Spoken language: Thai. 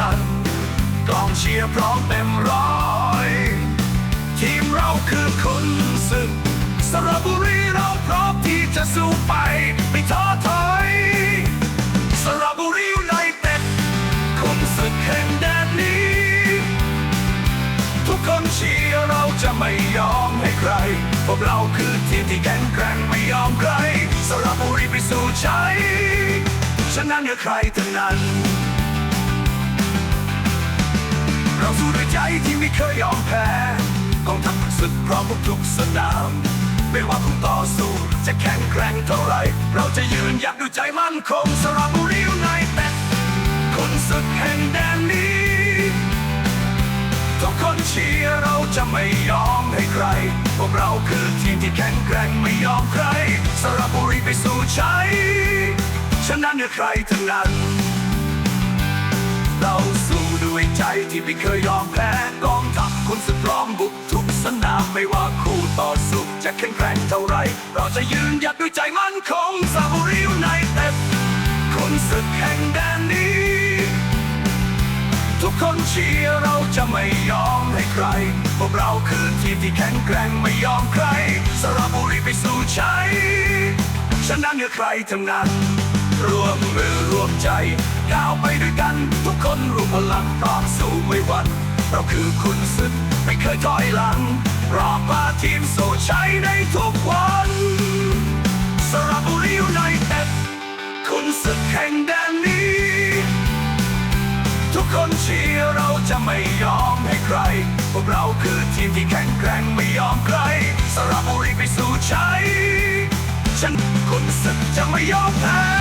นั่นกองเชียร์พร้อมเต็มร้อย ทีมเราคือคุณศึกสระบุรีเราพร้อมที่จะสู้ไปไม่ท้อถอยสระบุรีไนเต็ดคุณศึกแห่งแดนนี้ ทุกคนเชียร์เราจะไม่ยอมให้ใครพวกเราคือทีมที่แข็งแกร่งไม่ยอมใครสระบุรีไปสู่ชัยชนะเหนือใครทั้งนั้น ที่ไม่เคยยอมแพ้กองทัพศึกพร้อมทุกสนาม ไม่ว่าคุณต่อสู้จะแข็งแกร่งเท่าไร เราจะยืนหยัดด้วยใจมั่นคงสระบุรียูไนเต็ดคนศึกแห่งแดนนี้ทุกคนเชียร์เราจะไม่ยอมให้ใคร พวกเราคือทีมที่แข็งแกร่งไม่ยอมใคร สระบุรีไปสู่ชัยชนะเหนือใครทั้งนั้น เราสู้ด้วยใจที่ไม่เคยยอมแพ้ คุณสุดพร้อมบุกทุกสนามไม่ว่าคู่ต่อสู้จะแข็งแกร่งเท่าไร เราจะยืนหยัดด้วยใจมั่นคงสระบุรียูไนเต็ดคนศึกแห่งแดนนี้ ทุกคนเชียร์เราจะไม่ยอมให้ใคร พวกเราคือทีมที่แข็งแกร่งไม่ยอมใครสระบุรีไปสู่ชัยชนะเหนือใครทั้งนั้นร่วมมือร่วมใจก้าวไปด้วยกัน ทุกคนรวมพลังต่อสู้ไม่หวั่น เราคือคุณศึกไม่เคยถอยหลัง รอพาทีมสู่ชัยในทุกวันสระบุรียูไนเต็ดคุณศึกแห่งแดนนี้ ทุกคนเชียร์เราจะไม่ยอมให้ใคร พวกเราคือทีมที่แข็งแกร่งไม่ยอมใครสระบุรีไปสู่ชัยฉันคุณศึกจะไม่ยอมแพ้